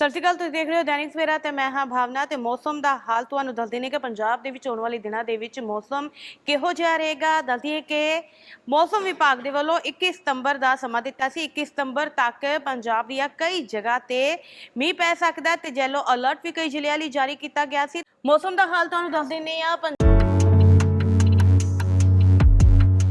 ਸਤਿ ਸ਼੍ਰੀ ਅਕਾਲ, ਤੁਸੀਂ ਦੇਖ ਰਹੇ ਹੋ ਦੈਨਿਕ ਸਵੇਰਾ ਤੇ ਮੈਂ ਹਾਂ ਭਾਵਨਾ ਤੇ ਮੌਸਮ ਦਾ ਹਾਲ ਤੁਹਾਨੂੰ ਦੱਸ ਦਿੰਦੇ ਕਿ ਪੰਜਾਬ ਦੇ ਵਿੱਚ ਆਉਣ ਵਾਲੇ ਦਿਨਾਂ ਦੇ ਵਿੱਚ ਮੌਸਮ ਕਿਹੋ ਜਿਹਾ ਰਹੇਗਾ? ਦੱਸ ਕਿ ਮੌਸਮ ਵਿਭਾਗ ਦੇ ਵੱਲੋਂ 21 ਸਤੰਬਰ ਦਾ ਸਮਾਂ ਦਿੱਤਾ ਸੀ। 21 ਸਤੰਬਰ ਤੱਕ ਪੰਜਾਬ ਦੀਆਂ ਕਈ ਜਗ੍ਹਾ ਤੇ ਮੀਂਹ ਪੈ ਸਕਦਾ ਹੈ ਤੇ ਜੈਲੋ ਅਲਰਟ ਵੀ ਕਈ ਜ਼ਿਲ੍ਹਿਆਂ ਲਈ ਜਾਰੀ ਕੀਤਾ ਗਿਆ ਸੀ। ਮੌਸਮ ਦਾ ਹਾਲ ਤੁਹਾਨੂੰ ਦੱਸ ਦਿੰਦੇ ਆ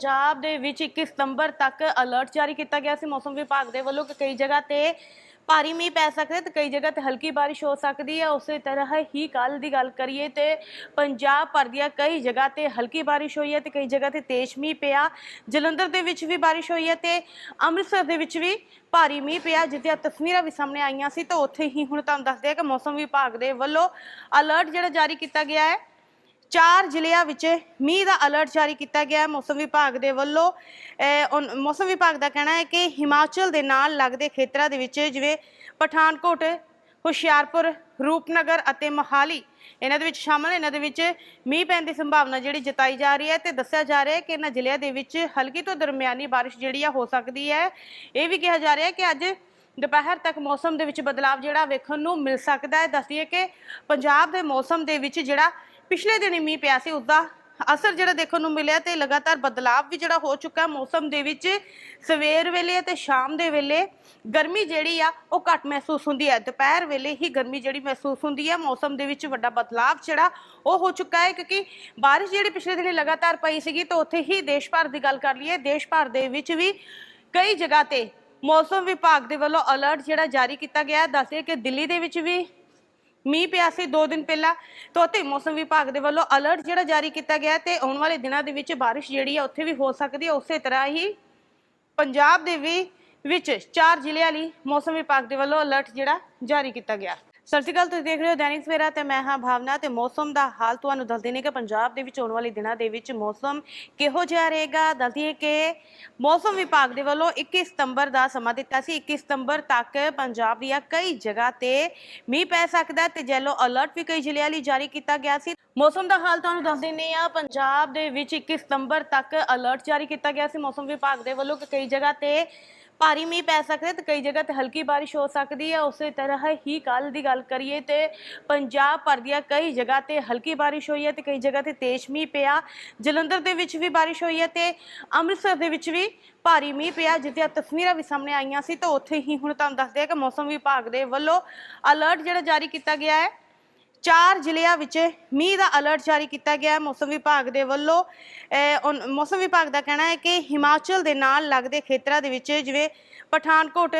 ਪੰਜਾਬ ਦੇ ਵਿੱਚ 21 ਸਤੰਬਰ ਤੱਕ ਅਲਰਟ ਜਾਰੀ ਕੀਤਾ ਗਿਆ ਸੀ। ਮੌਸਮ ਵਿਭਾਗ ਦੇ ਵੱਲੋਂ ਕਿ ਕਈ ਜਗ੍ਹਾ ਤੇ ਭਾਰੀ ਮੀਂਹ ਪੈ ਸਕਦਾ ਹੈ ਤੇ ਕਈ ਜਗ੍ਹਾ ਤੇ ਹਲਕੀ ਬਾਰਿਸ਼ ਹੋ ਸਕਦੀ ਹੈ। ਉਸੇ ਤਰ੍ਹਾਂ ਹੀ ਕੱਲ ਦੀ ਗੱਲ ਕਰੀਏ ਤੇ ਪੰਜਾਬ ਭਰ ਦੀਆਂ ਕਈ ਜਗ੍ਹਾ ਤੇ ਹਲਕੀ ਬਾਰਿਸ਼ ਹੋਈ ਹੈ ਤੇ ਕਈ ਜਗ੍ਹਾ ਤੇ ਤੇਜ਼ ਮੀਂਹ ਪਿਆ। ਜਲੰਧਰ ਦੇ ਵਿੱਚ ਵੀ ਬਾਰਿਸ਼ ਹੋਈ ਹੈ ਤੇ ਅੰਮ੍ਰਿਤਸਰ ਦੇ ਵਿੱਚ ਵੀ ਭਾਰੀ ਮੀਂਹ ਪਿਆ, ਜਿੱਥੇ ਤਸਵੀਰਾਂ ਵੀ ਸਾਹਮਣੇ ਆਈਆਂ ਸੀ। ਤਾਂ ਉੱਥੇ ਹੀ ਹੁਣ ਤੁਹਾਨੂੰ ਦੱਸਦੇ ਆ ਕਿ ਮੌਸਮ ਵਿਭਾਗ ਦੇ ਵੱਲੋਂ ਅਲਰਟ ਜਿਹੜਾ ਜਾਰੀ ਕੀਤਾ ਗਿਆ ਹੈ। ਚਾਰ ਜ਼ਿਲ੍ਹਿਆਂ ਵਿੱਚ ਮੀਂਹ ਦਾ ਅਲਰਟ ਜਾਰੀ ਕੀਤਾ ਗਿਆ ਹੈ। ਮੌਸਮ ਵਿਭਾਗ ਦੇ ਵੱਲੋਂ ਮੌਸਮ ਵਿਭਾਗ ਦਾ ਕਹਿਣਾ ਹੈ ਕਿ ਹਿਮਾਚਲ ਦੇ ਨਾਲ ਲੱਗਦੇ ਖੇਤਰਾਂ ਦੇ ਵਿੱਚ ਜਿਵੇਂ ਪਠਾਨਕੋਟ, ਹੁਸ਼ਿਆਰਪੁਰ, ਰੂਪਨਗਰ ਅਤੇ ਮੋਹਾਲੀ, ਇਹਨਾਂ ਦੇ ਵਿੱਚ ਸ਼ਾਮਲ ਇਹਨਾਂ ਦੇ ਵਿੱਚ ਮੀਂਹ ਪੈਣ ਦੀ ਸੰਭਾਵਨਾ ਜਿਹੜੀ ਜਤਾਈ ਜਾ ਰਹੀ ਹੈ ਤੇ ਦੱਸਿਆ ਜਾ ਰਿਹਾ ਹੈ ਕਿ ਇਹਨਾਂ ਜ਼ਿਲ੍ਹਿਆਂ ਦੇ ਵਿੱਚ ਹਲਕੀ ਤੋਂ ਦਰਮਿਆਨੀ ਬਾਰਿਸ਼ ਜਿਹੜੀ ਆ ਹੋ ਸਕਦੀ ਹੈ। ਇਹ ਵੀ ਕਿਹਾ ਜਾ ਰਿਹਾ ਹੈ ਕਿ ਅੱਜ ਦੁਪਹਿਰ ਤੱਕ ਮੌਸਮ ਦੇ ਵਿੱਚ ਬਦਲਾਵ ਜਿਹੜਾ ਵੇਖਣ ਨੂੰ ਮਿਲ ਸਕਦਾ ਹੈ। ਦੱਸਦੀਏ ਕਿ ਪੰਜਾਬ ਦੇ ਮੌਸਮ ਦੇ ਵਿੱਚ ਜਿਹੜਾ ਪਿਛਲੇ ਦਿਨੀ ਮੀਂਹ ਪਿਆ ਸੀ ਉਸ ਦਾ ਅਸਰ ਜਿਹੜਾ ਦੇਖਣ ਨੂੰ ਮਿਲਿਆ ਤੇ ਲਗਾਤਾਰ ਬਦਲਾਵ ਵੀ ਜਿਹੜਾ ਹੋ ਚੁੱਕਾ ਮੌਸਮ ਦੇ ਵਿੱਚ ਸਵੇਰ ਵੇਲੇ ਅਤੇ ਸ਼ਾਮ ਦੇ ਵੇਲੇ। ਗਰਮੀ ਜਿਹੜੀ ਆ, ਉਹ ਘੱਟ ਮਹਿਸੂਸ ਹੁੰਦੀ ਹੈ। ਦੁਪਹਿਰ ਵੇਲੇ ਹੀ ਗਰਮੀ ਜਿਹੜੀ ਮਹਿਸੂਸ ਹੁੰਦੀ ਹੈ। ਮੌਸਮ ਦੇ ਵਿੱਚ ਵੱਡਾ ਬਦਲਾਵ ਜਿਹੜਾ, ਉਹ ਹੋ ਚੁੱਕਾ ਹੈ ਕਿਉਂਕਿ ਬਾਰਿਸ਼ ਜਿਹੜੀ ਪਿਛਲੇ ਦਿਨ ਲਗਾਤਾਰ ਪਈ ਸੀਗੀ ਤਾਂ ਉੱਥੇ ਹੀ ਦੇਸ਼ ਭਰ ਦੀ ਗੱਲ ਕਰ ਲਈਏ, ਦੇਸ਼ ਭਰ ਦੇ ਵਿੱਚ ਵੀ ਕਈ ਜਗ੍ਹਾ ਤੇ ਮੌਸਮ ਵਿਭਾਗ ਦੇ ਵੱਲੋਂ ਅਲਰਟ ਜਿਹੜਾ ਜਾਰੀ ਕੀਤਾ ਗਿਆ। ਹੈ ਦੱਸਦੇ ਕਿ ਦਿੱਲੀ ਦੇ ਵਿੱਚ ਵੀ ਮੀਂਹ ਪਿਆ ਸੀ 2 ਦਿਨ ਪਹਿਲਾਂ, ਤਾਂ ਉੱਥੇ ਮੌਸਮ ਵਿਭਾਗ ਦੇ ਵੱਲੋਂ ਅਲਰਟ ਜਿਹੜਾ ਜਾਰੀ ਕੀਤਾ ਗਿਆ ਹੈ ਤੇ ਆਉਣ ਵਾਲੇ ਦਿਨਾਂ ਦੇ ਵਿੱਚ ਬਾਰਿਸ਼ ਜਿਹੜੀ ਆ ਉੱਥੇ ਵੀ ਹੋ ਸਕਦੀ ਹੈ ਉਸੇ ਤਰ੍ਹਾਂ ਹੀ ਪੰਜਾਬ ਦੇ ਵੀ ਵਿੱਚ ਚਾਰ ਜ਼ਿਲ੍ਹਿਆਂ ਲਈ ਮੌਸਮ ਵਿਭਾਗ ਦੇ ਵੱਲੋਂ ਅਲਰਟ ਜਿਹੜਾ ਜਾਰੀ ਕੀਤਾ ਗਿਆ। ਸਤਿ ਸ਼੍ਰੀ ਅਕਾਲ, ਤੁਸੀਂ ਦੇਖ ਰਹੇ ਹੋ ਦੈਨਿਕ ਸਵੇਰਾ ਤੇ ਮੈਂ ਹਾਂ ਭਾਵਨਾ ਤੇ ਮੌਸਮ ਦਾ ਹਾਲ ਤੁਹਾਨੂੰ ਦੱਸ ਦਿੰਦੇ ਕਿ ਪੰਜਾਬ ਦੇ ਵਿੱਚ ਆਉਣ ਵਾਲੇ ਦਿਨਾਂ ਦੇ ਵਿੱਚ ਮੌਸਮ ਕਿਹੋ ਜਿਹਾ ਰਹੇਗਾ ਦੱਸ ਦਈਏ ਕਿ ਮੌਸਮ ਵਿਭਾਗ ਦੇ ਵੱਲੋਂ 21 ਸਤੰਬਰ ਦਾ ਸਮਾਂ ਦਿੱਤਾ ਸੀ। 21 ਸਤੰਬਰ ਤੱਕ ਪੰਜਾਬ ਦੀਆਂ ਕਈ ਜਗ੍ਹਾ ਤੇ ਮੀਂਹ ਪੈ ਸਕਦਾ ਤੇ ਜੈਲੋ ਅਲਰਟ ਵੀ ਕਈ ਜ਼ਿਲ੍ਹਿਆਂ ਲਈ ਜਾਰੀ ਕੀਤਾ ਗਿਆ ਸੀ। ਮੌਸਮ ਦਾ ਹਾਲ ਤੁਹਾਨੂੰ ਦੱਸ ਦਿੰਦੇ ਆ, ਪੰਜਾਬ ਦੇ ਵਿੱਚ 21 ਸਤੰਬਰ ਤੱਕ ਅਲਰਟ ਜਾਰੀ ਕੀਤਾ ਗਿਆ ਸੀ। ਮੌਸਮ ਵਿਭਾਗ ਦੇ ਵੱਲੋਂ ਕਿ ਕਈ ਜਗ੍ਹਾ ਤੇ ਭਾਰੀ ਮੀਂਹ ਪੈ ਸਕਦਾ ਹੈ ਤੇ ਕਈ ਜਗ੍ਹਾ ਤੇ ਹਲਕੀ ਬਾਰਿਸ਼ ਹੋ ਸਕਦੀ ਹੈ। ਉਸੇ ਤਰ੍ਹਾਂ ਹੀ ਕੱਲ ਦੀ ਗੱਲ ਕਰੀਏ ਤੇ ਪੰਜਾਬ ਭਰ ਦੀਆਂ ਕਈ ਜਗ੍ਹਾ ਤੇ ਹਲਕੀ ਬਾਰਿਸ਼ ਹੋਈ ਹੈ ਤੇ ਕਈ ਜਗ੍ਹਾ ਤੇ ਤੇਜ਼ ਮੀਂਹ ਪਿਆ। ਜਲੰਧਰ ਦੇ ਵਿੱਚ ਵੀ ਬਾਰਿਸ਼ ਹੋਈ ਹੈ ਤੇ ਅੰਮ੍ਰਿਤਸਰ ਦੇ ਵਿੱਚ ਵੀ ਭਾਰੀ ਮੀਂਹ ਪਿਆ, ਜਿੱਥੇ ਤਸਵੀਰਾਂ ਵੀ ਸਾਹਮਣੇ ਆਈਆਂ ਸੀ। ਤਾਂ ਉੱਥੇ ਹੀ ਹੁਣ ਤੁਹਾਨੂੰ ਦੱਸਦੇ ਆ ਕਿ ਮੌਸਮ ਵਿਭਾਗ ਦੇ ਵੱਲੋਂ ਅਲਰਟ ਜਿਹੜਾ ਜਾਰੀ ਕੀਤਾ ਗਿਆ ਹੈ। ਚਾਰ ਜ਼ਿਲ੍ਹਿਆਂ ਵਿੱਚ ਮੀਂਹ ਦਾ ਅਲਰਟ ਜਾਰੀ ਕੀਤਾ ਗਿਆ ਹੈ। ਮੌਸਮ ਵਿਭਾਗ ਦੇ ਵੱਲੋਂ ਮੌਸਮ ਵਿਭਾਗ ਦਾ ਕਹਿਣਾ ਹੈ ਕਿ ਹਿਮਾਚਲ ਦੇ ਨਾਲ ਲੱਗਦੇ ਖੇਤਰਾਂ ਦੇ ਵਿੱਚ ਜਿਵੇਂ ਪਠਾਨਕੋਟ,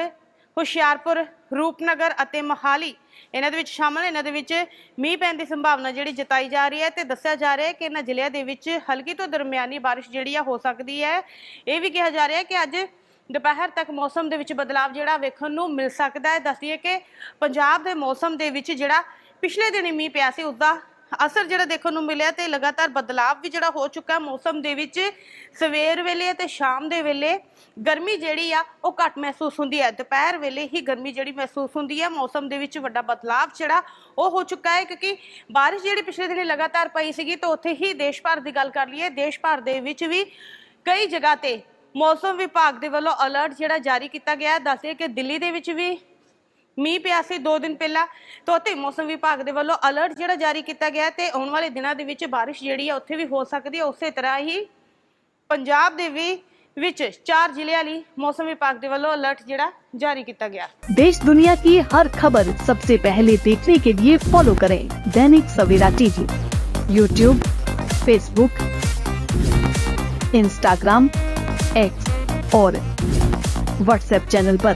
ਹੁਸ਼ਿਆਰਪੁਰ, ਰੂਪਨਗਰ ਅਤੇ ਮੋਹਾਲੀ, ਇਹਨਾਂ ਦੇ ਵਿੱਚ ਸ਼ਾਮਲ, ਇਹਨਾਂ ਦੇ ਵਿੱਚ ਮੀਂਹ ਪੈਣ ਦੀ ਸੰਭਾਵਨਾ ਜਿਹੜੀ ਜਤਾਈ ਜਾ ਰਹੀ ਹੈ ਤੇ ਦੱਸਿਆ ਜਾ ਰਿਹਾ ਹੈ ਕਿ ਇਹਨਾਂ ਜ਼ਿਲ੍ਹਿਆਂ ਦੇ ਵਿੱਚ ਹਲਕੀ ਤੋਂ ਦਰਮਿਆਨੀ ਬਾਰਿਸ਼ ਜਿਹੜੀ ਆ ਹੋ ਸਕਦੀ ਹੈ। ਇਹ ਵੀ ਕਿਹਾ ਜਾ ਰਿਹਾ ਹੈ ਕਿ ਅੱਜ ਦੁਪਹਿਰ ਤੱਕ ਮੌਸਮ ਦੇ ਵਿੱਚ ਬਦਲਾਵ ਜਿਹੜਾ ਵੇਖਣ ਨੂੰ ਮਿਲ ਸਕਦਾ ਹੈ। ਦੱਸਦੀਏ ਕਿ ਪੰਜਾਬ ਦੇ ਮੌਸਮ ਦੇ ਵਿੱਚ ਜਿਹੜਾ ਪਿਛਲੇ ਦਿਨੀ ਮੀਂਹ ਪਿਆ ਸੀ ਉਸ ਦਾ ਅਸਰ ਜਿਹੜਾ ਦੇਖਣ ਨੂੰ ਮਿਲਿਆ ਤੇ ਲਗਾਤਾਰ ਬਦਲਾਅ ਵੀ ਜਿਹੜਾ ਹੋ ਚੁੱਕਾ ਮੌਸਮ ਦੇ ਵਿੱਚ। ਸਵੇਰ ਵੇਲੇ ਅਤੇ ਸ਼ਾਮ ਦੇ ਵੇਲੇ ਗਰਮੀ ਜਿਹੜੀ ਆ, ਉਹ ਘੱਟ ਮਹਿਸੂਸ ਹੁੰਦੀ ਹੈ। ਦੁਪਹਿਰ ਵੇਲੇ ਹੀ ਗਰਮੀ ਜਿਹੜੀ ਮਹਿਸੂਸ ਹੁੰਦੀ ਹੈ। ਮੌਸਮ ਦੇ ਵਿੱਚ ਵੱਡਾ ਬਦਲਾਅ ਜਿਹੜਾ ਉਹ ਹੋ ਚੁੱਕਾ ਹੈ ਕਿਉਂਕਿ ਬਾਰਿਸ਼ ਜਿਹੜੀ ਪਿਛਲੇ ਦਿਨੀ ਲਗਾਤਾਰ ਪਈ ਸੀਗੀ ਤਾਂ ਉੱਥੇ ਹੀ ਦੇਸ਼ ਭਰ ਦੀ ਗੱਲ ਕਰ ਲਈਏ, ਦੇਸ਼ ਭਰ ਦੇ ਵਿੱਚ ਵੀ ਕਈ ਜਗ੍ਹਾ ਤੇ ਮੌਸਮ ਵਿਭਾਗ ਦੇ ਵੱਲੋਂ ਅਲਰਟ ਜਿਹੜਾ ਜਾਰੀ ਕੀਤਾ ਗਿਆ ਹੈ। ਦੱਸਦੇ ਕਿ ਦਿੱਲੀ ਦੇ ਵਿੱਚ ਵੀ ਮੀਂਹ ਪਿਆ ਸੀ 2 ਦਿਨ ਪਹਿਲਾਂ ਤਾਂ ਉੱਥੇ ਮੌਸਮ ਵਿਭਾਗ ਦੇ ਵੱਲੋਂ ਅਲਰਟ ਜਿਹੜਾ ਜਾਰੀ ਕੀਤਾ ਗਿਆ ਹੈ ਤੇ ਆਉਣ ਵਾਲੇ ਦਿਨਾਂ ਦੇ ਵਿੱਚ ਬਾਰਿਸ਼ ਜਿਹੜੀ ਹੈ ਉੱਥੇ ਵੀ ਹੋ ਸਕਦੀ ਹੈ ਉਸੇ ਤਰ੍ਹਾਂ ਹੀ ਪੰਜਾਬ ਦੇ ਵੀ ਵਿੱਚ ਚਾਰ ਜ਼ਿਲ੍ਹਿਆਂ ਲਈ ਮੌਸਮ ਵਿਭਾਗ ਦੇ ਵੱਲੋਂ ਅਲਰਟ ਜਿਹੜਾ ਜਾਰੀ ਕੀਤਾ ਗਿਆ देश दुनिया की हर खबर सबसे पहले देखने के लिए फॉलो करें Dainik Savera TV YouTube Facebook Instagram X और व्हाट्सएप चैनल पर।